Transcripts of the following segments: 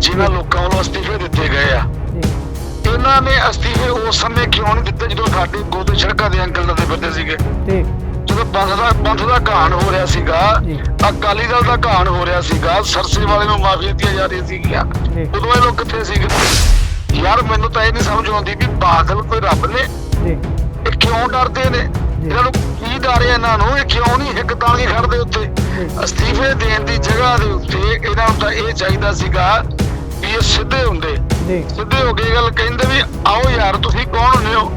ਜਿਨ੍ਹਾਂ ਲੋਕਾਂ ਵੱਲੋਂ ਅਸਤੀਫੇ ਦਿੱਤੇ ਗਏ ਆ। ਇਹਨਾਂ ਨੇ ਅਸਤੀਫੇ ਉਸ ਸਮੇਂ ਕਿਉਂ ਨਹੀਂ ਦਿੱਤੇ ਜਦੋਂ ਸਾਡੇ ਗੋਦੇ ਸੜਕਾਂ ਦੇ ਅੰਕਲ ਲੱਦੇ ਫਿਰਦੇ ਸੀਗੇ? ਜਦੋਂ ਪੰਥ ਦਾ ਪੰਥ ਦਾ ਘਾਣ ਹੋ ਰਿਹਾ ਸੀਗਾ। ਅਕਾਲੀ ਦਲ ਦਾ ਘਾਣ ਹੋ ਰਿਹਾ ਸੀਗਾ ਸਰਸੇ ਵਾਲੇ ਨੂੰ ਮਾਫੀ ਦਿੱਤੀਆਂ ਜਾ ਰਹੀਆਂ ਸੀਗੀਆਂ। ਉਦੋਂ ਇਹ ਲੋਕ ਕਿੱਥੇ ਸੀਗੇ? ਯਾਰ ਮੈਨੂੰ ਤਾਂ ਇਹ ਨਹੀਂ ਸਮਝ ਆਉਂਦੀ ਵੀ ਬਾਦਲ ਕੋਈ ਰੱਬ ਨੇ? ਇਹ ਕਿਉਂ ਡਰਦੇ ਨੇ? ਇਹਨਾਂ ਨੂੰ ਕੀ ਡਰ ਹੈ ਇਹਨਾਂ ਨੂੰ? ਇਹ ਕਿਉਂ ਨਹੀਂ ਹਿੱਕ ਤਾਣ ਕੇ ਖੜਦੇ ਉੱਤੇ? ਅਸਤੀਫੇ ਦੇਣ ਦੀ ਜਗ੍ਹਾ ਦੇ ਉੱਤੇ ਇਹਨਾਂ ਨੂੰ ਤਾਂ ਇਹ ਚਾਹੀਦਾ ਸੀਗਾ ਇਹ ਸਿੱਧੇ ਹੁੰਦੇ। ਜੀ। ਸਿੱਧੇ ਹੋ ਕੇ ਗੱਲ ਕਹਿੰਦੇ ਵੀ ਆਓ ਯਾਰ ਤੁਸੀਂ ਕੌਣ ਹੁੰਦੇ ਹੋ?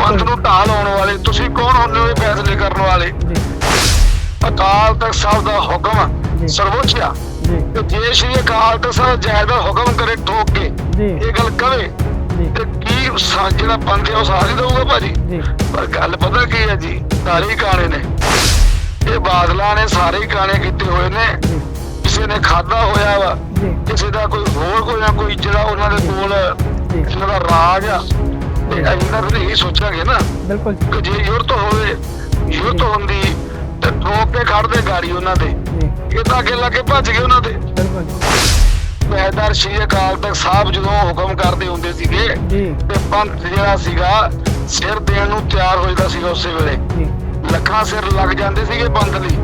ਪੰਥ ਨੂੰ ਢਾਹ ਲਾਉਣ ਵਾਲੇ ਤੁਸੀਂ ਕੌਣ ਹੁੰਦੇ ਹੋ ਇਹ ਫੈਸਲੇ ਕਰਨ ਵਾਲੇ? ਅਕਾਲ ਤਖਤ ਸਾਹਿਬ ਦਾ। ਹੁਕਮ ਸਰਵੋੱਚ ਆ। ਤੇ ਜੇ ਸ਼੍ਰੀ ਅਕਾਲ ਤਖਤ ਸਾਹਿਬ ਜਾਇਜ਼ ਦਾ ਹੁਕਮ ਕਰੇ ਠੋਕ ਕੇ ਇਹ ਗੱਲ ਕਵੇ ਤੇ ਕੀ ਜਿਹੜਾ ਪੰਥ ਹੈ ਉਹ ਹੀ ਦਊਗਾ ਭਾਜੀ? ਪਰ ਗੱਲ ਪਤਾ ਕੀ ਹੈ ਜੀ ਸਾਰੇ ਕਾਣੇ ਨੇ। ਇਹ ਬਾਦਲਾਂ ਨੇ ਸਾਰੇ ਕਾਣੇ ਕੀਤੇ ਹੋਏ ਨੇ। ਕਿਸੇ ਨੇ ਖਾਦਾ ਹੋਇਆ ਵਾ ਕਿਸੇ ਦਾ ਕੋਈ ਹੋਰ ਕੋਈ ਨਾ ਕੋਈ ਜਿਹੜਾ ਉਹਨਾਂ ਦੇ ਕੋਲ ਇਹਨਾਂ ਦਾ ਰਾਜ ਆ ਤੇ ਅਸੀਂ ਤਾਂ ਫਿਰ ਇਹੀ ਸੋਚਾਂਗੇ ਨਾ ਬਿਲਕੁਲ ਜੀ। ਕਿ ਜੇ ਯੁਰਤ ਹੋਵੇ ਯੁਰਤ ਹੁੰਦੀ ਤੇ ਠੋਕ ਕੇ ਖੜਦੇ ਗਾੜੀ ਉਹਨਾਂ ਦੇ। ਇਹ ਤਾਂ ਅੱਗੇ ਲੱਗੇ ਭੱਜ ਗਏ ਉਹਨਾਂ ਦੇ। ਬਿਲਕੁਲ ਜੀ। ਪਹਿਦਾਰ ਸ਼੍ਰੀ ਅਕਾਲ ਤਖਤ ਸਾਹਿਬ ਜਦੋਂ ਹੁਕਮ ਕਰਦੇ ਹੁੰਦੇ ਸੀਗੇ ਤੇ ਪੰਥ ਜਿਹੜਾ ਸੀਗਾ ਸਿਰ ਦੇਣ ਨੂੰ ਤਿਆਰ ਹੋ ਜਾਂਦਾ ਸੀਗਾ ਉਸੇ ਵੇਲੇ। ਲੱਖਾਂ ਸਿਰ ਲੱਗ ਜਾਂਦੇ ਸੀਗੇ ਪੰਥ ਲਈ।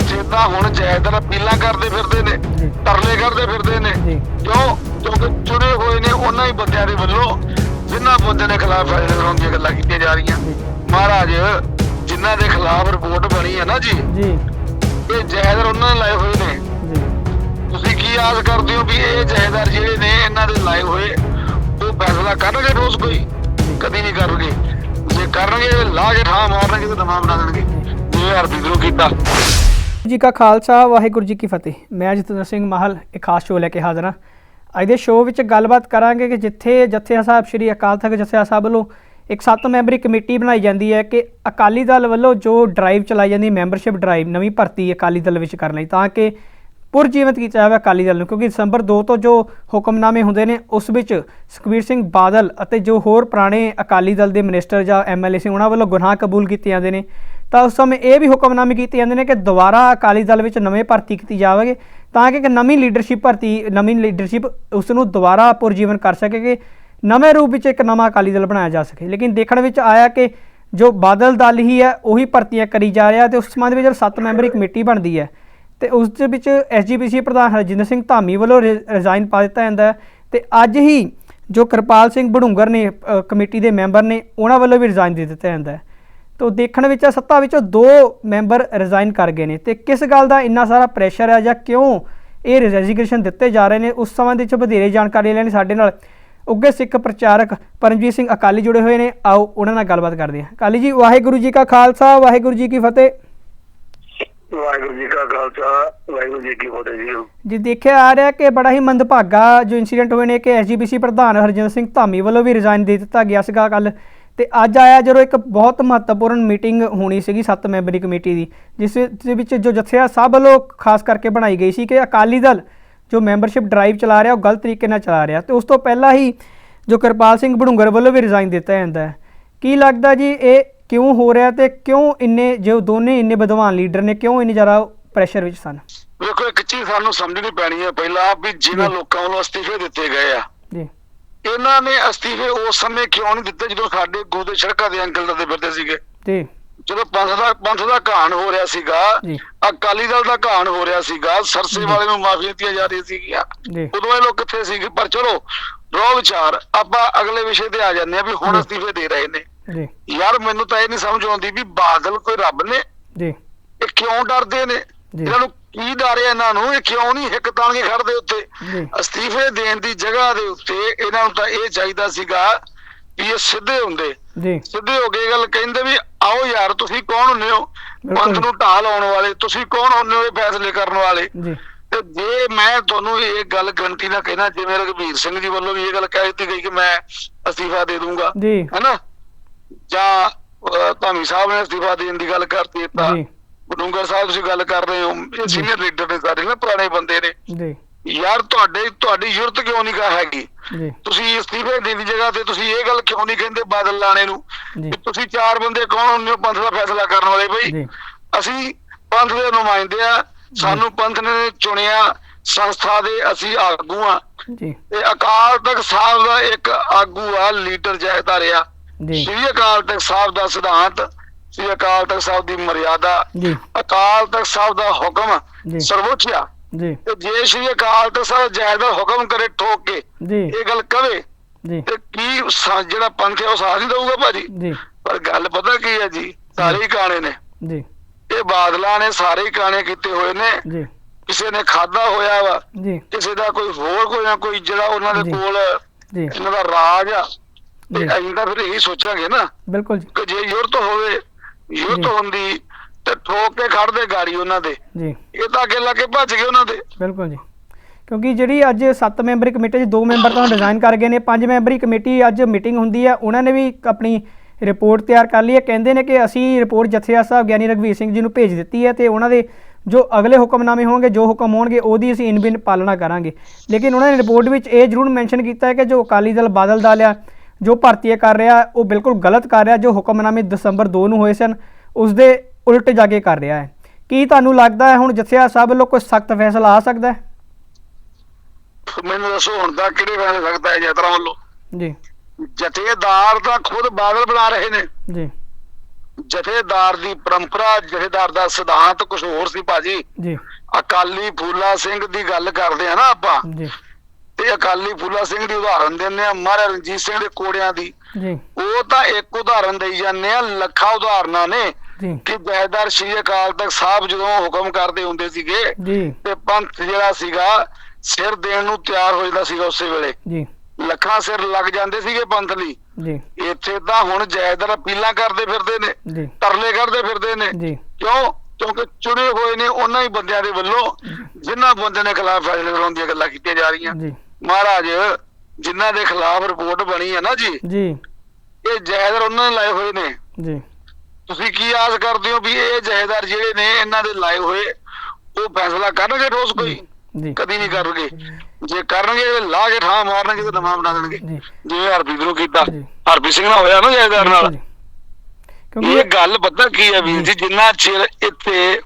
ਇੱਥੇ ਤਾਂ ਹੁਣ ਜਾਇਦਾਰ ਅਪੀਲਾਂ ਕਰਦੇ ਫਿਰਦੇ ਨੇ ਤਰਲੇ ਕਰਦੇ ਫਿਰਦੇ ਨੇ ਕਿਉਂ? ਕਿਉਂਕਿ ਚੁਣੇ ਹੋਏ ਨੇ ਉਹਨਾਂ ਹੀ ਬੰਦਿਆਂ ਦੇ ਵੱਲੋਂ ਜਿਨ੍ਹਾਂ ਬੰਦਿਆਂ ਦੇ ਖਿਲਾਫ ਫੈਸਲੇ ਕਰਾਉਣ ਦੀਆਂ ਗੱਲਾਂ ਕੀਤੀਆਂ ਜਾ ਰਹੀਆਂ। ਮਹਾਰਾਜ ਜਿਨ੍ਹਾਂ ਦੇ ਖਿਲਾਫ ਰਿਪੋਰਟ ਬਣੀ ਹੈ ਨਾ ਜੀ ਜੀ। ਇਹ ਜਾਇਦਾਰ ਉਹਨਾਂ ਨੇ ਲਾਏ ਹੋਏ ਨੇ। ਤੁਸੀਂ ਕੀ ਆਸ ਕਰਦੇ ਹੋ ਵੀ ਇਹ ਜਾਇਦਾਰ ਜਿਹੜੇ ਨੇ ਇਹਨਾਂ ਦੇ ਲਾਏ ਹੋਏ ਉਹ ਫੈਸਲਾ ਕਰਨਗੇ ਰੋਜ਼ ਕੋਈ? ਕਦੀ ਨਹੀਂ ਕਰਨਗੇ। ਜੇ ਕਰਨਗੇ ਲਾ ਕੇ ਠਾਹ ਮਾਰਨਗੇ ਤੇ ਦਮਾ ਬਣਾ ਦੇਣਗੇ। ਜਿਵੇਂ ਹਰਪ੍ਰੀਤ ਨੂੰ ਕੀਤਾ। ਜੀ ਕਾ ਖਾਲਸਾ, ਵਾਹਿਗੁਰੂ ਜੀ ਕੀ ਫਤਿਹ। ਮੈਂ ਜਤਿੰਦਰ ਸਿੰਘ ਮਾਹਲ, ਇੱਕ ਖਾਸ ਸ਼ੋਅ ਲੈ ਕੇ ਹਾਜ਼ਰ ਹਾਂ। ਅੱਜ ਦੇ ਸ਼ੋਅ ਵਿੱਚ ਗੱਲਬਾਤ ਕਰਾਂਗੇ ਕਿ ਜਿੱਥੇ ਜਥਿਆ ਸਾਹਿਬ, ਸ੍ਰੀ ਅਕਾਲ ਤਖਤ ਜਥਿਆ ਸਾਹਿਬ ਵੱਲੋਂ ਇੱਕ ਸੱਤ ਮੈਂਬਰੀ ਕਮੇਟੀ ਬਣਾਈ ਜਾਂਦੀ ਹੈ ਕਿ ਅਕਾਲੀ ਦਲ ਵੱਲੋਂ ਜੋ ਡਰਾਈਵ ਚਲਾਈ ਜਾਂਦੀ ਮੈਂਬਰਸ਼ਿਪ ਡਰਾਈਵ ਨਵੀਂ ਭਰਤੀ ਅਕਾਲੀ ਦਲ ਵਿੱਚ ਕਰਨ ਲਈ, ਤਾਂ ਕਿ ਪੁਰਜੀਵਿਤ ਕੀਤਾ ਜਾਵੇ ਅਕਾਲੀ ਦਲ ਨੂੰ, ਕਿਉਂਕਿ ਦਸੰਬਰ 2 ਤੋਂ ਜੋ ਹੁਕਮਨਾਮੇ ਹੁੰਦੇ ਨੇ, ਉਸ ਵਿੱਚ ਸੁਖਬੀਰ ਸਿੰਘ ਬਾਦਲ ਅਤੇ ਜੋ ਹੋਰ ਪੁਰਾਣੇ ਅਕਾਲੀ ਦਲ ਦੇ ਮਿਨਿਸਟਰ ਜਾਂ ਐਮਐਲਏ ਸੀ, ਉਹਨਾਂ ਵੱਲੋਂ ਗੁਨਾਹ ਕਬੂਲ ਕੀਤੇ ਜਾਂਦੇ ਨੇ। ਤਾਂ ਉਸ ਸਮੇਂ ਇਹ ਵੀ ਹੁਕਮਨਾਮੇ ਕੀਤੇ ਜਾਂਦੇ ਨੇ ਕਿ ਦੁਬਾਰਾ ਅਕਾਲੀ ਦਲ ਵਿੱਚ ਨਵੇਂ ਭਰਤੀ ਕੀਤੀ ਜਾਵੇਗੀ, ਤਾਂ ਕਿ ਇੱਕ ਨਵੀਂ ਲੀਡਰਸ਼ਿਪ ਭਰਤੀ, ਨਵੀਂ ਲੀਡਰਸ਼ਿਪ ਉਸ ਨੂੰ ਦੁਬਾਰਾ ਪੁਰਜੀਵਨ ਕਰ ਸਕੇ ਕਿ ਨਵੇਂ ਰੂਪ ਵਿੱਚ ਇੱਕ ਨਵਾਂ ਅਕਾਲੀ ਦਲ ਬਣਾਇਆ ਜਾ ਸਕੇ। ਲੇਕਿਨ ਦੇਖਣ ਵਿੱਚ ਆਇਆ ਕਿ ਜੋ ਬਾਦਲ ਦਲ ਹੀ ਹੈ, ਉਹੀ ਭਰਤੀਆਂ ਕਰੀ ਜਾ ਰਿਹਾ ਤੇ ਉਸ ਸੰਬੰਧ ਵਿੱਚ ਸੱਤ ਮੈਂਬਰੀ ਕਮੇਟੀ ਬਣਦੀ ਹੈ। ਤੇ ਉਸ ਦੇ ਵਿੱਚ ਐਸਜੀਪੀਸੀ ਪ੍ਰਧਾਨ ਹਰਜਿੰਦਰ ਸਿੰਘ ਧਾਮੀ ਵੱਲੋਂ ਰਿਜ਼ਾਈਨ ਪਾ ਦਿੱਤਾ ਜਾਂਦਾ ਹੈ ਤੇ ਅੱਜ ਹੀ ਜੋ ਕਿਰਪਾਲ ਸਿੰਘ ਬੜੁੰਗਰ ਨੇ ਕਮੇਟੀ ਦੇ ਮੈਂਬਰ ਨੇ, ਉਹਨਾਂ ਵੱਲੋਂ ਵੀ ਰਿਜ਼ਾਈਨ ਦੇ ਦਿੱਤਾ ਜਾਂਦਾ ਹੈ। ਤੋ ਦੇਖਣ ਵਿੱਚ ਆ ਸੱਤਾ ਵਿੱਚੋਂ ਦੋ ਮੈਂਬਰ ਰਿਜ਼ਾਈਨ ਕਰ ਗਏ ਨੇ। ਤੇ ਕਿਸ ਗੱਲ ਦਾ ਇੰਨਾ ਸਾਰਾ ਪ੍ਰੈਸ਼ਰ ਹੈ ਜਾਂ ਕਿਉਂ ਇਹ ਰੈਜ਼ਿਗਨੇਸ਼ਨ ਦਿੱਤੇ ਜਾ ਰਹੇ ਨੇ, ਉਸ ਸੰਬੰਧ ਵਿੱਚ ਵਧੇਰੇ ਜਾਣਕਾਰੀ ਲੈਣ ਸਾਡੇ ਨਾਲ ਉੱਗੇ ਸਿੱਖ ਪ੍ਰਚਾਰਕ ਪਰਮਜੀਤ ਸਿੰਘ ਅਕਾਲੀ ਜੁੜੇ ਹੋਏ ਨੇ। ਆਓ ਉਹਨਾਂ ਨਾਲ ਗੱਲਬਾਤ ਕਰਦੇ ਹਾਂ। ਅਕਾਲੀ ਜੀ, ਵਾਹਿਗੁਰੂ ਜੀ ਕਾ ਖਾਲਸਾ, ਵਾਹਿਗੁਰੂ ਜੀ ਕੀ ਫਤਿਹ। ਵਾਹਿਗੁਰੂ ਜੀ ਕਾ ਖਾਲਸਾ, ਵਾਹਿਗੁਰੂ ਜੀ ਕੀ ਫਤਿਹ ਜੀ। ਜੀ, ਦੇਖਿਆ ਆ ਰਿਹਾ ਕਿ ਬੜਾ ਹੀ ਮੰਦਭਾਗਾ ਜੋ ਇਨਸੀਡੈਂਟ ਹੋਏ ਨੇ ਕਿ ਐਸਜੀਪੀਸੀ ਪ੍ਰਧਾਨ ਹਰਜਿੰਦਰ ਸਿੰਘ ਧਾਮੀ ਵੱਲੋਂ ਵੀ ਰਿਜ਼ਾਈਨ ਦੇ ਦਿੱਤਾ ਗਿਆ ਸੀਗਾ ਕੱਲ ਤੇ ਅੱਜ ਆਇਆ ਜਦੋਂ ਇੱਕ ਬਹੁਤ ਮਹੱਤਵਪੂਰਨ ਮੀਟਿੰਗ ਹੋਣੀ ਸੀਗੀ ਸੱਤ ਮੈਂਬਰੀ ਕਮੇਟੀ ਦੀ, ਜਿਸ ਦੇ ਵਿੱਚ ਜੋ ਜਥਿਆ ਸਭ ਵੱਲੋਂ ਖਾਸ ਕਰਕੇ ਬਣਾਈ ਗਈ ਸੀ ਕਿ ਅਕਾਲੀ ਦਲ ਜੋ ਮੈਂਬਰਸ਼ਿਪ ਡਰਾਈਵ ਚਲਾ ਰਿਹਾ, ਉਹ ਗਲਤ ਤਰੀਕੇ ਨਾਲ ਚਲਾ ਰਿਹਾ। ਤੇ ਉਸ ਤੋਂ ਪਹਿਲਾਂ ਹੀ ਜੋ ਕਿਰਪਾਲ ਸਿੰਘ ਬੜੁੰਗਰ ਵੱਲੋਂ ਵੀ ਰਿਜ਼ਾਈਨ ਦਿੱਤਾ ਜਾਂਦਾ ਹੈ। ਕੀ ਲੱਗਦਾ ਜੀ, ਇਹ ਕਿਉਂ ਹੋ ਰਿਹਾ ਤੇ ਕਿਉਂ ਇੰਨੇ ਜੋ ਦੋਨੇ ਇੰਨੇ ਵਿਦਵਾਨ ਲੀਡਰ ਨੇ ਕਿਉਂ ਇੰਨੇ ਜ਼ਿਆਦਾ ਪ੍ਰੈਸ਼ਰ ਵਿੱਚ ਸਨ? ਵੇਖੋ ਇੱਕ ਚੀਜ਼ ਸਾਨੂੰ ਸਮਝਣੀ ਪੈਣੀ ਹੈ ਪਹਿਲਾਂ ਵੀ ਜਿਨ੍ਹਾਂ। ਲੋਕਾਂ ਵੱਲੋਂ ਅਸਤੀਫੇ ਦਿੱਤੇ ਗਏ ਆ। ਜੀ। ਇਹਨਾਂ ਨੇ ਅਸਤੀਫੇ ਉਸ ਸਮੇਂ ਕਿਉਂ ਨਹੀਂ ਦਿੱਤੇ ਜਦੋਂ ਸਾਡੇ ਗੋਦੇ ਸੜਕਾਂ ਦੇ ਅੰਕਲ ਲੱਦੇ ਫਿਰਦੇ ਸੀਗੇ? ਜੀ। ਜਦੋਂ ਪੰਥ ਦਾ ਪੰਥ ਦਾ ਘਾਣ ਹੋ ਰਿਹਾ ਸੀਗਾ ਅਕਾਲੀ ਦਲ ਦਾ ਘਾਣ ਹੋ ਰਿਹਾ ਸੀਗਾ ਸਰਸੇ ਵਾਲੇ ਨੂੰ ਮਾਫੀ ਦਿੱਤੀਆਂ ਜਾ ਰਹੀਆਂ ਸੀਗੀਆਂ। ਉਦੋਂ ਇਹ ਲੋਕ ਕਿੱਥੇ ਸੀਗੇ? ਪਰ ਚਲੋ ਰੋ ਵਿਚਾਰ ਆਪਾਂ ਅਗਲੇ ਵਿਸ਼ੇ ਤੇ ਆ ਜਾਂਦੇ ਆ ਵੀ ਹੁਣ। ਅਸਤੀਫੇ ਦੇ ਰਹੇ ਨੇ। ਜੀ। ਯਾਰ ਮੈਨੂੰ ਤਾਂ ਇਹ ਨਹੀਂ ਸਮਝ ਆਉਂਦੀ ਵੀ ਬਾਦਲ ਕੋਈ ਰੱਬ ਨੇ? ਜੀ। ਇਹ ਕਿਉਂ ਡਰਦੇ ਨੇ। ਇਹਨਾਂ ਨੂੰ ਕੀ ਡਰ ਹੈ ਇਹਨਾਂ ਨੂੰ? ਇਹ ਕਿਉਂ ਨਹੀਂ ਹਿੱਕ ਤਾਣ ਕੇ ਖੜਦੇ ਉੱਤੇ ਅਸਤੀਫੇ ਦੇਣ ਦੀ ਜਗ੍ਹਾ ਦੇ ਉੱਤੇ ਇਹਨਾਂ ਨੂੰ ਤਾਂ ਇਹ ਚਾਹੀਦਾ ਸੀਗਾ ਵੀ ਇਹ ਸਿੱਧੇ ਹੁੰਦੇ। ਜੀ। ਸਿੱਧੇ ਹੋ ਕੇ ਗੱਲ ਕਹਿੰਦੇ ਵੀ ਆਓ ਯਾਰ ਤੁਸੀਂ ਕੌਣ ਹੁੰਦੇ ਹੋ? ਪੰਥ। ਨੂੰ ਢਾਹ ਲਾਉਣ ਵਾਲੇ ਤੁਸੀਂ ਕੌਣ ਹੁੰਦੇ ਹੋ ਇਹ ਫੈਸਲੇ ਕਰਨ ਵਾਲੇ? ਜੀ। ਤੇ ਜੇ ਮੈਂ ਤੁਹਾਨੂੰ ਇਹ ਗੱਲ ਗਰੰਟੀ ਨਾਲ ਕਹਿਣਾ ਜਿਵੇਂ ਰਘਬੀਰ ਸਿੰਘ ਜੀ ਵੱਲੋਂ ਵੀ ਇਹ ਗੱਲ ਕਹਿ ਦਿੱਤੀ ਗਈ ਕਿ ਮੈਂ ਅਸਤੀਫਾ ਦੇ ਦੂੰਗਾ ਹੈਨਾ? ਜਾਂ ਧਾਮੀ ਸਾਹਿਬ ਨੇ ਅਸਤੀਫਾ ਦੇਣ ਦੀ ਗੱਲ ਕਰਤੀ ਤਾਂ ਬਡੂੰਗਰ ਸਾਹਿਬ ਤੁਸੀਂ ਗੱਲ ਕਰ ਰਹੇ ਹੋ ਇਹ। ਸੀਨੀਅਰ ਲੀਡਰ ਨੇ ਸਾਰੇ ਨਾ ਪੁਰਾਣੇ ਬੰਦੇ ਨੇ। ਜੀ। ਯਾਰ ਤੁਹਾਡੇ ਤੁਹਾਡੀ ਜ਼ਰੂਰਤ ਕਿਉਂ ਨਹੀਂ ਕਾ ਹੈਗੀ? ਤੁਸੀਂ ਅਸਤੀਫੇ ਦੇਣ ਦੀ ਜਗ੍ਹਾ ਤੇ ਤੁਸੀਂ ਇਹ ਗੱਲ ਕਿਉਂ ਨਹੀਂ ਕਹਿੰਦੇ ਬਾਦਲ ਲਾਣੇ ਨੂੰ? ਵੀ ਤੁਸੀਂ ਚਾਰ ਬੰਦੇ ਕੌਣ ਹੁੰਦੇ ਹੋ ਪੰਥ ਦਾ ਫੈਸਲਾ ਕਰਨ ਵਾਲੇ ਬਈ? ਅਸੀਂ ਪੰਥ ਦੇ ਨੁਮਾਇੰਦੇ ਆ ਸਾਨੂੰ ਪੰਥ ਨੇ ਚੁਣਿਆ ਸੰਸਥਾ ਦੇ ਅਸੀਂ ਆਗੂ ਆ। ਜੀ। ਤੇ ਅਕਾਲ ਤਖਤ ਸਾਹਿਬ ਦਾ ਇੱਕ ਆਗੂ ਆ ਲੀਡਰ ਜਹੇਦਾਰ ਆ ਜੀ ਸ੍ਰੀ ਅਕਾਲ ਤਖਤ ਸਾਹਿਬ ਦਾ ਸਿਧਾਂਤ ਸ੍ਰੀ ਅਕਾਲ ਤਖਤ ਸਾਹਿਬ ਦੀ ਮਰਿਆਦਾ ਜੀ। ਅਕਾਲ ਤਖਤ ਸਾਹਿਬ ਦਾ ਹੁਕਮ ਸਰਵੋੱਚ ਆ। ਜੀ। ਤੇ ਜੇ ਸ੍ਰੀ ਅਕਾਲ ਤਖਤ ਸਾਹਿਬ ਜਹੇਦਾਰ ਹੁਕਮ ਕਰੇ ਠੋਕ ਕੇ ਜੀ। ਇਹ ਗੱਲ ਕਵੇ ਜੀ। ਤੇ ਕੀ ਜਿਹੜਾ ਪੰਥ ਹੈ ਉਹ ਸਾਥ ਨਹੀਂ ਦਊਗਾ ਭਾਜੀ? ਜੀ। ਪਰ ਗੱਲ ਪਤਾ ਕੀ ਹੈ ਜੀ ਸਾਰੇ ਕਾਣੇ ਨੇ। ਜੀ। ਇਹ ਬਾਦਲਾਂ ਨੇ ਸਾਰੇ ਕਾਣੇ ਕੀਤੇ ਹੋਏ ਨੇ। ਜੀ। ਕਿਸੇ ਨੇ ਖਾਦਾ ਹੋਇਆ ਵਾ ਜੀ। ਕਿਸੇ ਦਾ ਕੋਈ ਹੋਰ ਕੋਈ ਨਾ ਕੋਈ ਜਿਹੜਾ ਉਹਨਾਂ। ਦੇ ਕੋਲ ਜੀ। ਇਹਨਾਂ ਦਾ ਰਾਜ ਆ ਤੇ ਅਸੀਂ ਤਾਂ ਫਿਰ ਇਹੀ ਸੋਚਾਂਗੇ ਨਾ ਬਿਲਕੁਲ ਜੀ। ਕਿ ਜੇ ਯੁਰਤ ਹੋਵੇ ਯੁਰਤ। ਹੁੰਦੀ ਤੇ ਠੋਕ ਕੇ ਖੜਦੇ ਗਾੜੀ ਉਹਨਾਂ ਦੇ। ਜੀ। ਇਹ ਤਾਂ ਅੱਗੇ ਲਾ ਕੇ ਭੱਜ ਗਏ ਉਹਨਾਂ ਦੇ। ਬਿਲਕੁਲ ਜੀ। ਕਿਉਂਕਿ ਜਿਹੜੀ ਅੱਜ 7 ਮੈਂਬਰੀ ਕਮੇਟੀ 'ਚ ਦੋ ਮੈਂਬਰ ਤਾਂ ਰਿਜ਼ਾਈਨ ਕਰ ਗਏ ਨੇ ਪੰਜ ਮੈਂਬਰੀ ਕਮੇਟੀ ਅੱਜ ਮੀਟਿੰਗ ਹੁੰਦੀ ਹੈ ਉਹਨਾਂ ਨੇ ਵੀ ਆਪਣੀ ਰਿਪੋਰਟ ਤਿਆਰ ਕਰ ਲਈ ਹੈ। ਕਹਿੰਦੇ ਨੇ ਕਿ ਅਸੀਂ ਰਿਪੋਰਟ ਜਥੇਦਾਰ ਸਾਹਿਬ ਗਿਆਨੀ ਰਘਵੀਰ ਸਿੰਘ ਜੀ ਨੂੰ ਭੇਜ ਦਿੱਤੀ ਹੈ ਤੇ ਉਹਨਾਂ ਦੇ ਜੋ ਅਗਲੇ ਹੁਕਮਨਾਮੇ ਹੋਣਗੇ ਜੋ ਹੁਕਮ ਹੋਣਗੇ ਉਹਦੀ ਅਸੀਂ ਇਨ ਬਿਨ ਪਾਲਣਾ ਕਰਾਂਗੇ। ਲੇਕਿਨ ਉਹਨਾਂ ਨੇ ਰਿਪੋਰਟ ਵਿੱਚ ਇਹ ਜ਼ਰੂਰ ਮੈਂਸ਼ਨ ਕੀਤਾ ਹੈ ਕਿ ਜੋ ਅਕਾਲੀ ਦਲ ਬਾਦਲ ਦਲ ਆ ਜੋ ਭਰਤੀ ਕਰ ਰਿਹਾ ਉਹ ਬਿਲਕੁਲ ਗਲਤ ਕਰ ਰਿਹਾ ਜੋ ਹੁਕਮਨਾਮੇ ਦਸੰਬਰ 2 ਨੂੰ ਹੋਏ ਸਨ ਉਸ ਦੇ ਉਲਟ ਜਾ ਕੇ ਕਰ ਰਿਹਾ ਹੈ। ਕੀ ਤੁਹਾਨੂੰ ਲੱਗਦਾ ਹੈ ਹੁਣ ਜਥੇਦਾਰ ਸਾਹਿਬ ਵੱਲੋਂ ਕੋਈ ਸਖਤ ਫੈਸਲਾ ਆ ਸਕਦਾ ਹੈ? ਮੈਨੂੰ ਦੱਸੋ ਹੁਣ ਤਾਂ ਕਿਹੜੇ ਫੈਸਲੇ ਸਕਦਾ ਹੈ ਯਾਤਰਾ ਵੱਲੋਂ? ਜੀ। ਜਥੇਦਾਰ ਤਾਂ ਖੁਦ ਬਾਦਲ ਬਣਾ ਰਹੇ ਨੇ। ਜੀ। ਜਥੇਦਾਰ ਦੀ ਪਰੰਪਰਾ ਜਥੇਦਾਰ ਦਾ ਸਿਧਾਂਤ ਕੁਝ ਹੋਰ ਸੀ ਭਾਜੀ। ਜੀ। ਅਕਾਲੀ ਫੂਲਾ ਸਿੰਘ ਦੀ ਗੱਲ ਕਰਦੇ ਆ ਨਾ ਆਪਾਂ। ਜੀ। ਤੇ ਅਕਾਲੀ ਫੂਲਾ ਸਿੰਘ ਦੀ ਉਦਾਹਰਨ ਦਿੰਦੇ ਆ ਮਹਾਰਾਜਾ ਰਣਜੀਤ ਸਿੰਘ ਦੇ ਕੋੜਿਆਂ ਦੀ। ਜੀ। ਉਹ ਤਾਂ ਇੱਕ ਉਦਾਹਰਨ ਦੇਈ ਜਾਂਦੇ ਆ ਲੱਖਾਂ ਉਦਾਹਰਨਾਂ ਨੇ ਕਿ ਜਹੇਦਾਰ ਸ਼੍ਰੀ ਅਕਾਲ ਤਖਤ ਸਾਹਿਬ ਜਦੋਂ ਹੁਕਮ ਕਰਦੇ ਹੁੰਦੇ ਸੀਗੇ ਤੇ ਪੰਥ ਜਿਹੜਾ ਸੀਗਾ ਸਿਰ ਦੇਣ ਨੂੰ ਤਿਆਰ ਹੋ ਜਾਂਦਾ ਸੀਗਾ ਉਸੇ ਵੇਲੇ। ਜੀ। ਲੱਖਾਂ ਸਿਰ ਲੱਗ ਜਾਂਦੇ ਸੀਗੇ ਪੰਥ ਲਈ। ਜੀ। ਇੱਥੇ ਤਾਂ ਹੁਣ ਜਹੇਦਾਰ ਅਪੀਲਾਂ ਕਰਦੇ ਫਿਰਦੇ ਨੇ ਤਰਲੇ ਕਰਦੇ ਫਿਰਦੇ ਨੇ। ਕਿਉਂ? ਕਿਉਂਕਿ ਚੁਣੇ ਹੋਏ ਨੇ ਉਹਨਾਂ ਹੀ ਬੰਦਿਆਂ ਦੇ ਵੱਲੋਂ ਜਿਨ੍ਹਾਂ ਬੰਦਿਆਂ ਦੇ ਖਿਲਾਫ ਫੈਸਲੇ ਕਰਾਉਣ ਦੀਆਂ ਗੱਲਾਂ ਕੀਤੀਆਂ ਜਾ ਰਹੀਆਂ। ਜੀ। ਮਹਾਰਾਜ ਜਿਨ੍ਹਾਂ ਦੇ ਖਿਲਾਫ ਰਿਪੋਰਟ ਬਣੀ ਹੈ ਨਾ ਜੀ। ਜੀ। ਇਹ ਜਹੇਦਾਰ ਉਹਨਾਂ ਨੇ ਲਾਏ ਹੋਏ ਨੇ। ਜੀ। ਤੁਸੀਂ ਕੀ ਆਸ ਕਰਦੇ ਹੋ ਵੀ ਇਹ ਜਹੇਦਾਰ ਜਿਹੜੇ ਨੇ ਇਹਨਾਂ ਦੇ ਲਾਏ ਹੋਏ ਉਹ ਫੈਸਲਾ ਕਰਨਗੇ ਠੋਸ ਕੋਈ? ਜੀ ਕਦੀ ਨਹੀਂ ਕਰਨਗੇ। ਜੇ ਕਰਨਗੇ ਲਾ ਕੇ ਠਾਂ ਮਾਰਨਗੇ ਤੇ ਨਵਾਂ ਬਣਾ ਦੇਣਗੇ। ਜੀ। ਜਿਵੇਂ ਹਰਪ੍ਰੀਤ ਨੂੰ ਕੀਤਾ। ਹਰਪ੍ਰੀਤ ਸਿੰਘ ਨਾਲ ਹੋਇਆ ਨਾ ਜਹੇਦਾਰ ਨਾਲ। ਕਿਉਂਕਿ ਇਹ ਗੱਲ ਪਤਾ ਕੀ ਹੈ ਵੀਰ ਜੀ ਜਿੰਨਾ ਚਿਰ ਇੱਥੇ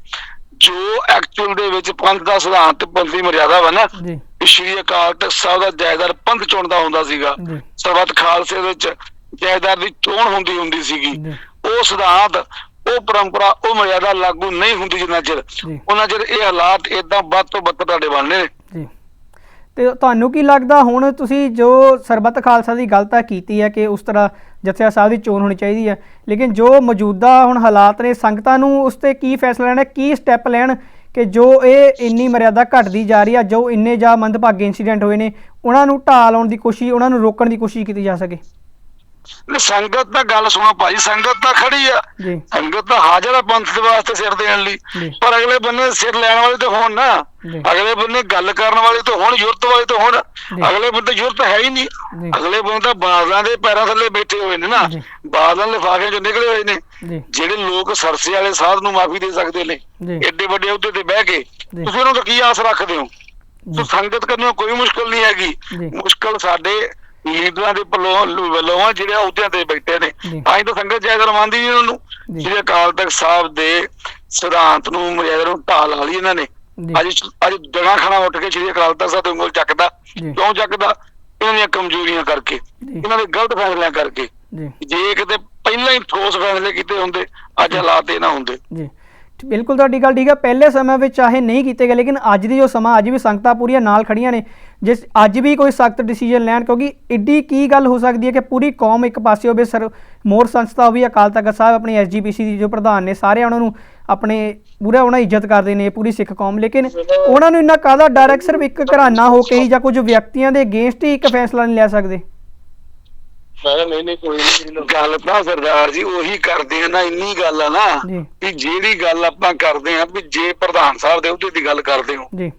ਜੋ ਐਕਚੁਅਲ ਦੇ ਵਿੱਚ ਪੰਥ ਦਾ ਸਿਧਾਂਤ ਪੰਥ ਮਰਿਆਦਾ ਵਾ ਨਾ ਜੀ। ਸ਼੍ਰੀ ਅਕਾਲ ਤਖਤ ਸਾਹਿਬ ਦਾ ਜਹੇਦਾਰ ਪੰਥ ਚੁਣਦਾ ਹੁੰਦਾ ਸੀਗਾ। ਸਰਬੱਤ ਖਾਲਸੇ ਵਿੱਚ ਜਹੇਦਾਰ ਦੀ ਚੋਣ ਹੁੰਦੀ ਹੁੰਦੀ ਸੀਗੀ। ਉਹ ਸਿਧਾਂਤ ਉਹ ਪਰੰਪਰਾ ਉਹ ਮਰਿਆਦਾ ਲਾਗੂ ਨਹੀਂ ਹੁੰਦੀ ਜਿੰਨਾ ਚਿਰ। ਉਹਨਾਂ ਚਿਰ ਇਹ ਹਾਲਾਤ ਇਦਾਂ ਵੱਧ ਤੋਂ ਵੱਧ ਤੁਹਾਡੇ ਬਣਨੇ ਨੇ। ਜੀ। ਤੇ ਤੁਹਾਨੂੰ ਕੀ ਲੱਗਦਾ ਹੁਣ ਤੁਸੀਂ ਜੋ ਸਰਬੱਤ ਖਾਲਸਾ ਦੀ ਗੱਲ ਤਾਂ ਕੀਤੀ ਹੈ ਕਿ ਉਸ ਤਰ੍ਹਾਂ ਜਥਿਆ ਸਾਹਿਬ ਦੀ ਚੋਣ ਹੋਣੀ ਚਾਹੀਦੀ ਹੈ ਲੇਕਿਨ ਜੋ ਮੌਜੂਦਾ ਹੁਣ ਹਾਲਾਤ ਨੇ ਸੰਗਤਾਂ ਨੂੰ ਉਸ ਤੇ ਕੀ ਫੈਸਲਾ ਲੈਣਾ ਕੀ ਸਟੈਪ ਲੈਣ ਕਿ ਜੋ ਇਹ ਇੰਨੀ ਮਰਿਆਦਾ ਘਟਦੀ ਜਾ ਰਹੀ ਆ, ਜੋ ਇੰਨੇ ਜਾਂ ਮੰਦਭਾਗੇ ਇਨਸੀਡੈਂਟ ਹੋਏ ਨੇ, ਉਹਨਾਂ ਨੂੰ ਢਾਹ ਲਾਉਣ ਦੀ ਕੋਸ਼ਿਸ਼ ਉਹਨਾਂ ਨੂੰ ਰੋਕਣ ਦੀ ਕੋਸ਼ਿਸ਼ ਕੀਤੀ ਜਾ ਸਕੇ। ਸੰਗਤ ਤਾਂ ਗੱਲ ਸੁਣੋ ਭਾਈ ਸੰਗਤ ਤਾਂ ਖੜੀ ਆ ਸੰਗਤ ਤਾਂ ਹਾਜ਼ਰ ਆ ਪੰਥ ਦੇ ਵਾਸਤੇ ਸਿਰ ਦੇਣ ਲਈ। ਪਰ ਅਗਲੇ ਬੰਨੇ ਸਿਰ ਲੈਣ ਵਾਲੇ ਤੇ ਹੋਣ ਨਾ। ਅਗਲੇ ਬੰਨੇ ਗੱਲ ਕਰਨ ਵਾਲੇ ਤੇ ਹੋਣ ਯੁਰਤ ਵਾਲੇ ਤੇ ਹੋਣ। ਅਗਲੇ ਬੰਦੇ ਯੁਰਤ ਹੈ ਹੀ ਨਹੀਂ। ਅਗਲੇ ਬੰਦੇ ਤਾਂ ਬਾਦਲਾਂ ਦੇ ਪੈਰਾਂ ਥੱਲੇ ਬੈਠੇ ਹੋਏ ਨੇ ਨਾ। ਬਾਦਲਾਂ ਲਿਫਾਫੇ ਚੋਂ ਨਿਕਲੇ ਹੋਏ ਨੇ ਜਿਹੜੇ ਲੋਕ ਸਰਸੇ ਵਾਲੇ ਸਾਧ ਨੂੰ ਮਾਫੀ ਦੇ ਸਕਦੇ ਨੇ ਏਡੇ ਵੱਡੇ ਅਹੁਦੇ ਤੇ ਬਹਿ ਕੇ। ਤੁਸੀਂ ਉਹਨਾਂ ਤੋਂ ਕੀ ਆਸ ਰੱਖਦੇ ਹੋ ਸੰਗਤ ਕਰਨੀ ਕੋਈ ਮੁਸ਼ਕਲ ਨਹੀਂ ਹੈਗੀ। ਮੁਸ਼ਕਲ ਸਾਡੇ ਲੀਡਰਾਂ ਦੇ ਵੱਲੋਂ ਜਿਹੜੇ ਅਹੁਦਿਆਂ ਤੇ ਬੈਠੇ ਨੇ। ਜੀ। ਤਾਂ ਹੀ ਤਾਂ ਸੰਗਤ ਜਾਇਦਰ ਮੰਨਦੀ ਨਹੀਂ ਉਹਨੂੰ ਜੀ। ਜਿਹੜੇ ਅਕਾਲ ਤਖਤ ਸਾਹਿਬ ਦੇ ਸਿਧਾਂਤ ਨੂੰ ਮਰਿਆਦਾ ਨੂੰ ਢਾਲ ਲਾ ਲਈ ਇਹਨਾਂ ਨੇ। ਜੀ। ਅੱਜ ਅੱਜ ਜਣਾ ਖਾਣਾ ਉੱਠ ਕੇ ਸ਼੍ਰੀ ਅਕਾਲ ਤਖਤ ਸਾਹਿਬ ਦੇ ਉਂਗਲ ਚੱਕਦਾ। ਜੀ। ਕਿਉਂ ਚੱਕਦਾ? ਇਹਨਾਂ ਦੀਆਂ ਕਮਜ਼ੋਰੀਆਂ ਕਰਕੇ। ਜੀ। ਇਹਨਾਂ ਦੇ ਗਲਤ ਫੈਸਲਿਆਂ ਕਰਕੇ। ਜੀ। ਜੇ ਕਿਤੇ ਪਹਿਲਾਂ ਹੀ ਠੋਸ ਫੈਸਲੇ ਕੀਤੇ ਹੁੰਦੇ ਅੱਜ ਹਾਲਾਤ ਇਹ ਨਾ ਹੁੰਦੇ। ਜੀ। ਬਿਲਕੁਲ ਤੁਹਾਡੀ ਗੱਲ ਠੀਕ ਹੈ। ਪਹਿਲੇ ਸਮੇਂ ਵਿੱਚ ਚਾਹੇ ਨਹੀਂ ਕੀਤੇ ਗਏ, ਲੇਕਿਨ ਅੱਜ ਦੀ ਜੋ ਸਮਾਂ, ਅੱਜ ਵੀ ਸੰਗਤਾਂ ਪੂਰੀਆਂ ਨਾਲ ਖੜੀਆਂ ਨੇ, ਜਿਸ ਅੱਜ ਵੀ ਕੋਈ ਸਖਤ ਡਿਸੀਜਨ ਲੈਣ, ਕਿਉਂਕਿ ਇੱਡੀ ਕੀ ਗੱਲ ਹੋ ਸਕਦੀ ਹੈ ਕਿ ਪੂਰੀ ਕੌਮ ਇੱਕ ਪਾਸੇ ਹੋਵੇ, ਸਰ, ਮੋਰ ਸੰਸਥਾ ਹੋਵੇ, ਅਕਾਲ ਤਖਤ ਸਾਹਿਬ ਆਪਣੀ ਐਸਜੀਪੀਸੀ ਦੀ ਜੋ ਪ੍ਰਧਾਨ ਨੇ ਸਾਰੇ ਉਹਨਾਂ ਨੂੰ ਆਪਣੇ ਪੂਰਾ ਉਹਨਾਂ ਇੱਜ਼ਤ ਕਰਦੇ ਨੇ, ਪੂਰੀ ਸਿੱਖ ਕੌਮ, ਲੇਕਿਨ ਉਹਨਾਂ ਨੂੰ ਇੰਨਾ ਕਾਹਦਾ ਡਰ ਹੈ ਕਿ ਸਿਰਫ ਇੱਕ ਘਰਾਨਾ ਹੋ ਕੇ ਹੀ ਜਾਂ ਕੁਝ ਵਿਅਕਤੀਆਂ ਦੇ ਅਗੇਂਸਟ ਹੀ ਇੱਕ ਫੈਸਲਾ ਨਹੀਂ ਲੈ ਸਕਦੇ? ਨਹੀਂ ਨਹੀਂ ਕੋਈ ਨਹੀਂ ਗੱਲ ਤਾਂ ਸਰਦਾਰ ਜੀ ਉਹੀ ਕਰਦੇ ਆ ਨਾ ਇੰਨੀ ਗੱਲ ਆ ਨਾ ਜੀ। ਵੀ ਜਿਹੜੀ ਗੱਲ ਆਪਾਂ ਕਰਦੇ ਆ ਵੀ ਜੇ ਪ੍ਰਧਾਨ ਸਾਹਿਬ ਦੇ ਉਹਦੇ ਦੀ ਗੱਲ ਕਰਦੇ ਹੋ ਜੀ।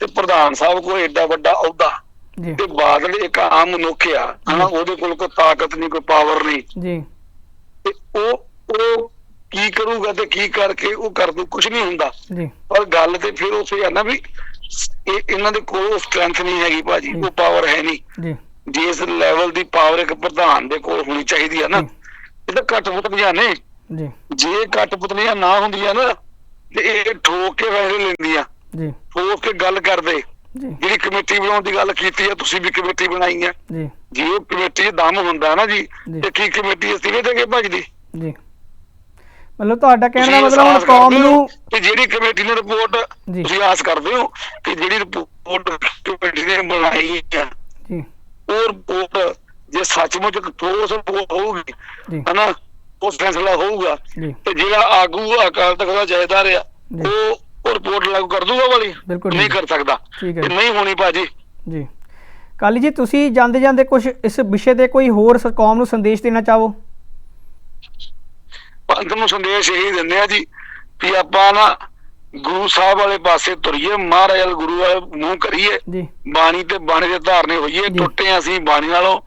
ਤੇ ਪ੍ਰਧਾਨ ਸਾਹਿਬ ਕੋਲ ਐਡਾ ਵੱਡਾ ਅਹੁਦਾ ਜੀ। ਤੇ ਬਾਦਲ ਇੱਕ ਆਮ ਮਨੁੱਖ ਆ ਹਨਾ ਉਹਦੇ ਕੋਲ ਕੋਈ ਤਾਕਤ ਨਹੀਂ ਕੋਈ ਪਾਵਰ ਨਹੀਂ। ਜੀ। ਤੇ ਉਹ ਉਹ ਕੀ ਕਰੂਗਾ ਤੇ ਕੀ ਕਰਕੇ ਉਹ ਕਰ ਦੂ ਕੁਝ ਨਹੀਂ ਹੁੰਦਾ। ਜੀ। ਪਰ ਗੱਲ ਤੇ ਫਿਰ ਉਸੇ ਆ ਨਾ ਵੀ ਇਹ ਇਹਨਾਂ ਦੇ ਕੋਲ ਸਟਰੈਂਥ ਨਹੀਂ ਹੈਗੀ ਭਾਜੀ ਉਹ ਪਾਵਰ ਹੈ ਨਹੀਂ। ਜੀ। ਜਿਸ ਲੈਵਲ ਦੀ ਪਾਵਰ ਇੱਕ ਪ੍ਰਧਾਨ ਦੇ ਕੋਲ ਹੋਣੀ ਚਾਹੀਦੀ ਆ ਨਾ। ਇਹ ਤਾਂ ਘੱਟ ਪੁਤਲੀਆਂ ਨੇ। ਜੀ। ਜੇ ਘੱਟ ਪੁਤਲੀਆਂ ਨਾ ਹੁੰਦੀਆਂ ਨਾ ਤੇ ਇਹ ਠੋਕ ਕੇ ਫੈਸਲੇ ਲੈਂਦੀਆਂ। ਜੀ। ਠੋਕ ਕੇ ਗੱਲ ਕਰਦੇ। ਜਿਹੜੀ ਕਮੇਟੀ ਬਣਾਉਣ ਦੀ ਗੱਲ ਕੀਤੀ ਹੈ ਤੁਸੀਂ ਵੀ ਕਮੇਟੀ ਬਣਾਈ ਹੈ ਜੀ। ਜੇ ਉਹ ਕਮੇਟੀ ਦਮ ਹੁੰਦਾ ਨਾ ਜੀ। ਤੇ ਕੀ ਕਮੇਟੀ ਅਸਤੀਫੇ ਦੇ ਕੇ ਭੱਜਦੀ ਜੀ। ਮਤਲਬ ਤੁਹਾਡਾ ਕਹਿਣ ਦਾ ਮਤਲਬ ਹੁਣ ਕੌਮ ਹੋ ਨੂੰ ਕਿ ਜਿਹੜੀ ਕਮੇਟੀ ਨੇ ਰਿਪੋਰਟ। ਤੁਸੀਂ ਆਸ ਕਰਦੇ ਹੋ ਕਿ ਜਿਹੜੀ ਰਿਪੋਰਟ ਕਮੇਟੀ ਨੇ ਬਣਾਈ ਹੈ ਉਹ ਰਿਪੋਰਟ ਜੇ ਸੱਚਮੁੱਚ ਠੋਸ ਰਿਪੋਰਟ ਹੋਊਗੀ ਹਨਾ ਉਸ ਫੈਸਲਾ ਹੋਊਗਾ। ਤੇ ਜਿਹੜਾ ਆਗੂ ਅਕਾਲ ਤਖਤ ਦਾ ਜਥੇਦਾਰ ਆ। ਉਹ ਉਹ ਰਿਪੋਰਟ ਲਾਗੂ ਕਰ ਦੂਗਾ ਵਾਲੀ? ਨਹੀਂ। ਕਰ ਸਕਦਾ। ਨਹੀਂ ਹੋਣੀ ਭਾਜੀ। ਜੀ। ਕਾਲੀ ਜੀ ਤੁਸੀਂ ਜਾਂਦੇ ਜਾਂਦੇ ਕੁਝ ਇਸ ਵਿਸ਼ੇ ਤੇ ਕੋਈ ਹੋਰ ਕੌਮ ਨੂੰ ਸੰਦੇਸ਼ ਦੇਣਾ ਚਾਹੋ? ਪੰਥ ਨੂੰ ਸੰਦੇਸ਼ ਇਹੀ ਦਿੰਦੇ ਆ ਜੀ ਵੀ ਆਪਾਂ ਨਾ ਗੁਰੂ ਸਾਹਿਬ ਵਾਲੇ ਪਾਸੇ ਤੁਰੀਏ ਮਹਾਰਾਜ ਵਾਲੇ ਗੁਰੂ ਵਾਲੇ ਮੂੰਹ ਕਰੀਏ ਬਾਣੀ ਤੇ ਬਾਣੀ ਦੇ ਧਾਰਨੇ ਹੋਈਏ। ਟੁੱਟੇ ਅਸੀਂ ਬਾਣੀ ਨਾਲੋਂ।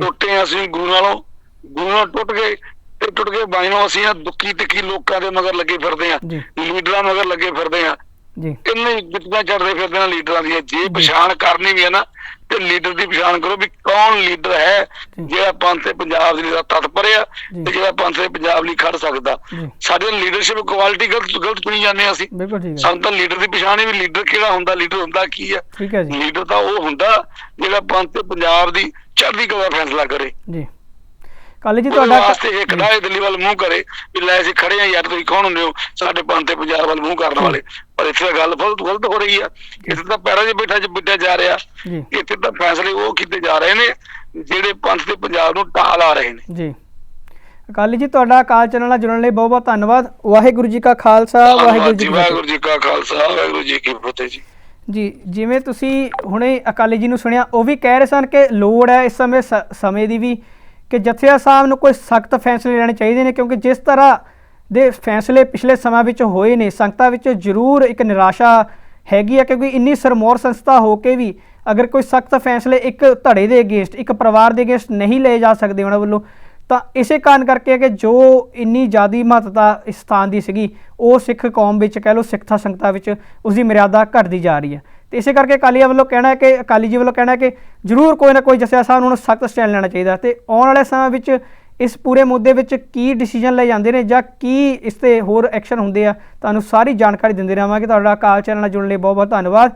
ਟੁੱਟੇ ਅਸੀਂ ਗੁਰੂ ਨਾਲੋਂ ਗੁਰੂ ਨਾਲ ਟੁੱਟ ਗਏ ਤੇ ਟੁੱਟ ਕੇ ਬਾਣੀ ਨਾਲੋਂ ਅਸੀਂ ਆ ਦੁੱਖੀ ਤਿੱਖੀ ਲੋਕਾਂ ਦੇ ਮਗਰ ਲੱਗੇ ਫਿਰਦੇ ਆ ਲੀਡਰਾਂ ਮਗਰ ਲੱਗੇ ਫਿਰਦੇ ਆ। ਜੀ। ਕਿੰਨੇ ਜਿੱਤਾਂ ਚੜਦੇ ਫਿਰਦੇ ਨੇ ਲੀਡਰਾਂ ਦੀਆਂ ਜੇ। ਪਛਾਣ ਕਰਨੀ ਵੀ ਹੈ ਨਾ ਤੇ ਲੀਡਰ ਦੀ ਪਛਾਣ ਕਰੋ ਵੀ ਕੌਣ ਲੀਡਰ ਹੈ। ਜਿਹੜਾ ਪੰਥ ਤੇ ਪੰਜਾਬ ਦੇ ਲਈ ਤਤਪਰ ਆ। ਤੇ ਜਿਹੜਾ ਪੰਥ ਤੇ ਪੰਜਾਬ ਲਈ ਖੜ ਸਕਦਾ। ਸਾਡੇ ਲੀਡਰਸ਼ਿਪ ਕੁਆਲਿਟੀ ਗਲਤ ਗਲਤ ਚੁਣੀ ਜਾਂਦੇ ਹਾਂ ਅਸੀਂ। ਸਾਨੂੰ ਤਾਂ ਲੀਡਰ ਦੀ ਪਛਾਣ ਹੀ ਵੀ ਲੀਡਰ ਕਿਹੜਾ ਹੁੰਦਾ ਲੀਡਰ ਹੁੰਦਾ ਕੀ ਆ ਲੀਡਰ ਤਾਂ ਉਹ ਹੁੰਦਾ ਜਿਹੜਾ ਪੰਥ ਤੇ ਪੰਜਾਬ ਦੀ ਚੜ੍ਹਦੀ ਕਲਾ ਫੈਸਲਾ ਕਰੇ। ਜੀ। ਕਾਲੀ ਜੀ ਤੁਹਾਡਾ ਵਾਸਤੇ ਇੱਕ ਦਾਏ ਦਿੱਲੀ ਵੱਲ ਮੂੰਹ ਕਰੇ ਵੀ ਲੈ ਅਸੀਂ ਖੜੇ ਆ ਯਾਰ ਤੁਸੀਂ ਕੌਣ ਹੁੰਦੇ ਹੋ? ਸਾਡੇ ਪੰਥ ਤੇ ਪੰਜਾਬ ਵੱਲ ਮੂੰਹ ਕਰਨ ਵਾਲੇ। ਪਰ ਇੱਥੇ ਤਾਂ ਗੱਲ ਬਹੁਤ ਗਲਤ ਹੋ ਰਹੀ ਆ। ਇੱਥੇ ਤਾਂ ਪੈਰਾਂ 'ਚ ਬੈਠਾ 'ਚ ਬਿੱਟਿਆ ਜਾ ਰਿਹਾ। ਇੱਥੇ ਤਾਂ ਫੈਸਲੇ ਉਹ ਕੀਤੇ ਜਾ ਰਹੇ ਨੇ ਜਿਹੜੇ ਪੰਥ ਤੇ ਪੰਜਾਬ ਨੂੰ ਢਾਲ ਆ ਰਹੇ ਨੇ। ਜੀ। ਅਕਾਲੀ ਜੀ ਤੁਹਾਡਾ ਅਕਾਲ ਚੈਨਲ ਨਾਲ ਜੁੜਨ ਲਈ ਬਹੁਤ ਬਹੁਤ ਧੰਨਵਾਦ। ਵਾਹਿਗੁਰੂ ਜੀ ਕਾ ਖਾਲਸਾ ਵਾਹਿਗੁਰੂ ਜੀ ਕੀ ਫਤਿਹ। ਵਾਹਿਗੁਰੂ ਜੀ ਕਾ ਖਾਲਸਾ ਵਾਹਿਗੁਰੂ ਜੀ ਕੀ ਫਤਿਹ ਜੀ। ਜੀ ਜਿਵੇਂ ਤੁਸੀਂ ਹੁਣੇ ਅਕਾਲੀ ਜੀ ਨੂੰ ਸੁਣਿਆ ਉਹ ਵੀ ਕਹਿ ਰਹੇ ਸਨ ਕਿ ਲੋੜ ਹੈ ਇਸ ਸਮੇਂ ਸਮੇਂ ਦੀ ਵੀ। ਕਿ ਜਥੇਦਾਰ ਸਾਹਿਬ ਨੂੰ ਕੋਈ ਸਖਤ ਫੈਸਲੇ ਲੈਣੇ ਚਾਹੀਦੇ ਨੇ, ਕਿਉਂਕਿ ਜਿਸ ਤਰ੍ਹਾਂ ਦੇ ਫੈਸਲੇ ਪਿਛਲੇ ਸਮਾਂ ਵਿੱਚ ਹੋਏ ਨੇ, ਸੰਗਤਾਂ ਵਿੱਚ ਜ਼ਰੂਰ ਇੱਕ ਨਿਰਾਸ਼ਾ ਹੈਗੀ ਹੈ ਕਿਉਂਕਿ ਇੰਨੀ ਸਰਮੌਰ ਸੰਸਥਾ ਹੋ ਕੇ ਵੀ ਅਗਰ ਕੋਈ ਸਖਤ ਫੈਸਲੇ ਇੱਕ ਧੜੇ ਦੇ ਅਗੇਂਸਟ, ਇੱਕ ਪਰਿਵਾਰ ਦੇ ਅਗੇਂਸਟ ਨਹੀਂ ਲਏ ਜਾ ਸਕਦੇ ਉਹਨਾਂ ਵੱਲੋਂ, ਤਾਂ ਇਸੇ ਕਾਰਨ ਕਰਕੇ ਕਿ ਜੋ ਇੰਨੀ ਜ਼ਿਆਦੀ ਮਹੱਤਤਾ ਇਸ ਸਥਾਨ ਦੀ ਸੀਗੀ, ਉਹ ਸਿੱਖ ਕੌਮ ਵਿੱਚ ਕਹਿ ਲਓ ਸਿੱਖਤਾ ਸੰਗਤਾਂ ਵਿੱਚ ਉਸ ਦੀ ਮਰਿਆਦਾ ਘਟਦੀ ਜਾ ਰਹੀ ਹੈ। ਤੇ ਇਸੇ ਕਰਕੇ ਅਕਾਲੀਆਂ ਵੱਲੋਂ ਕਹਿਣਾ ਹੈ ਕਿ, ਅਕਾਲੀ ਜੀ ਵੱਲੋਂ ਕਹਿਣਾ ਹੈ ਕਿ ਜ਼ਰੂਰ ਕੋਈ ਨਾ ਕੋਈ ਜਥੇਦਾਰ ਸਾਹਿਬ ਨੂੰ ਸਖਤ ਸਟੈਂਡ ਲੈਣਾ ਚਾਹੀਦਾ ਤੇ ਆਉਣ ਵਾਲੇ ਸਮੇਂ ਵਿੱਚ ਇਸ ਪੂਰੇ ਮੁੱਦੇ ਵਿੱਚ ਕੀ ਡਿਸੀਜਨ ਲਏ ਜਾਂਦੇ ਨੇ ਜਾਂ ਕੀ ਇਸ ਤੇ ਹੋਰ ਐਕਸ਼ਨ ਹੁੰਦੇ ਆ, ਤੁਹਾਨੂੰ ਸਾਰੀ ਜਾਣਕਾਰੀ ਦਿੰਦੇ ਰਹਾਂਗੇ। ਤੁਹਾਡਾ ਅਕਾਲ ਚੈਨਲ ਨਾਲ ਜੁੜਨ ਲਈ ਬਹੁਤ ਬਹੁਤ ਧੰਨਵਾਦ।